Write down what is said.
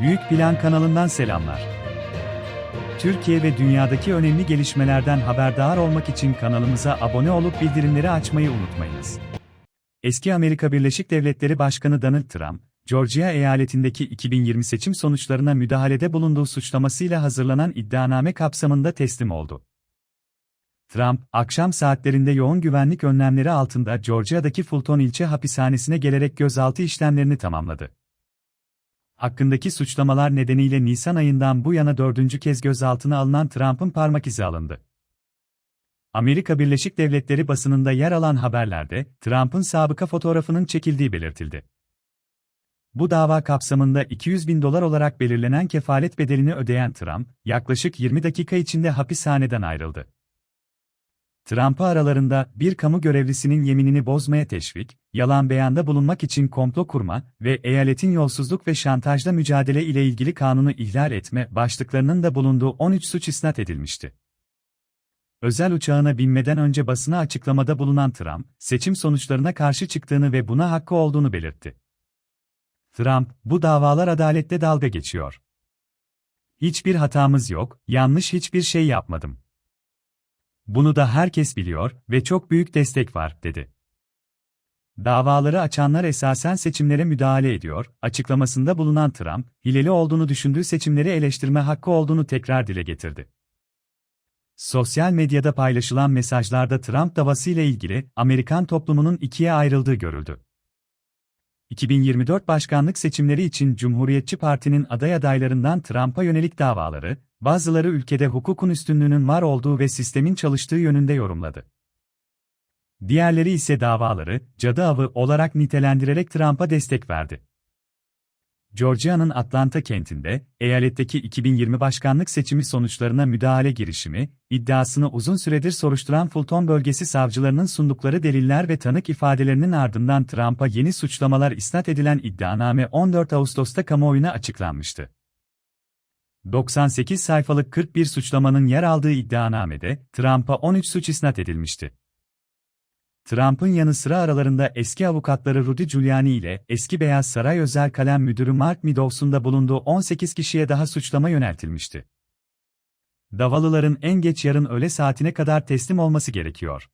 Büyük Plan kanalından selamlar. Türkiye ve dünyadaki önemli gelişmelerden haberdar olmak için kanalımıza abone olup bildirimleri açmayı unutmayınız. Eski Amerika Birleşik Devletleri Başkanı Donald Trump, Georgia eyaletindeki 2020 seçim sonuçlarına müdahalede bulunduğu suçlamasıyla hazırlanan iddianame kapsamında teslim oldu. Trump, akşam saatlerinde yoğun güvenlik önlemleri altında Georgia'daki Fulton ilçe hapishanesine gelerek gözaltı işlemlerini tamamladı. Hakkındaki suçlamalar nedeniyle Nisan ayından bu yana dördüncü kez gözaltına alınan Trump'ın parmak izi alındı. Amerika Birleşik Devletleri basınında yer alan haberlerde, Trump'ın sabıka fotoğrafının çekildiği belirtildi. Bu dava kapsamında 200 bin dolar olarak belirlenen kefalet bedelini ödeyen Trump, yaklaşık 20 dakika içinde hapishaneden ayrıldı. Trump'ı aralarında bir kamu görevlisinin yeminini bozmaya teşvik, yalan beyanda bulunmak için komplo kurma ve eyaletin yolsuzluk ve şantajla mücadele ile ilgili kanunu ihlal etme başlıklarının da bulunduğu 13 suç isnat edilmişti. Özel uçağına binmeden önce basına açıklamada bulunan Trump, seçim sonuçlarına karşı çıktığını ve buna hakkı olduğunu belirtti. Trump, bu davalar adalette dalga geçiyor. Hiçbir hatamız yok, yanlış hiçbir şey yapmadım. Bunu da herkes biliyor ve çok büyük destek var, dedi. Davaları açanlar esasen seçimlere müdahale ediyor, açıklamasında bulunan Trump, hileli olduğunu düşündüğü seçimleri eleştirme hakkı olduğunu tekrar dile getirdi. Sosyal medyada paylaşılan mesajlarda Trump davasıyla ilgili Amerikan toplumunun ikiye ayrıldığı görüldü. 2024 başkanlık seçimleri için Cumhuriyetçi Parti'nin aday adaylarından Trump'a yönelik davaları, bazıları ülkede hukukun üstünlüğünün var olduğu ve sistemin çalıştığı yönünde yorumladı. Diğerleri ise davaları, cadı avı olarak nitelendirerek Trump'a destek verdi. Georgia'nın Atlanta kentinde, eyaletteki 2020 başkanlık seçimi sonuçlarına müdahale girişimi, iddiasını uzun süredir soruşturan Fulton bölgesi savcılarının sundukları deliller ve tanık ifadelerinin ardından Trump'a yeni suçlamalar isnat edilen iddianame 14 Ağustos'ta kamuoyuna açıklanmıştı. 98 sayfalık 41 suçlamanın yer aldığı iddianamede, Trump'a 13 suç isnat edilmişti. Trump'ın yanı sıra aralarında eski avukatları Rudy Giuliani ile eski Beyaz Saray Özel Kalem Müdürü Mark Meadows'un da bulunduğu 18 kişiye daha suçlama yöneltilmişti. Davalıların en geç yarın öğle saatine kadar teslim olması gerekiyor.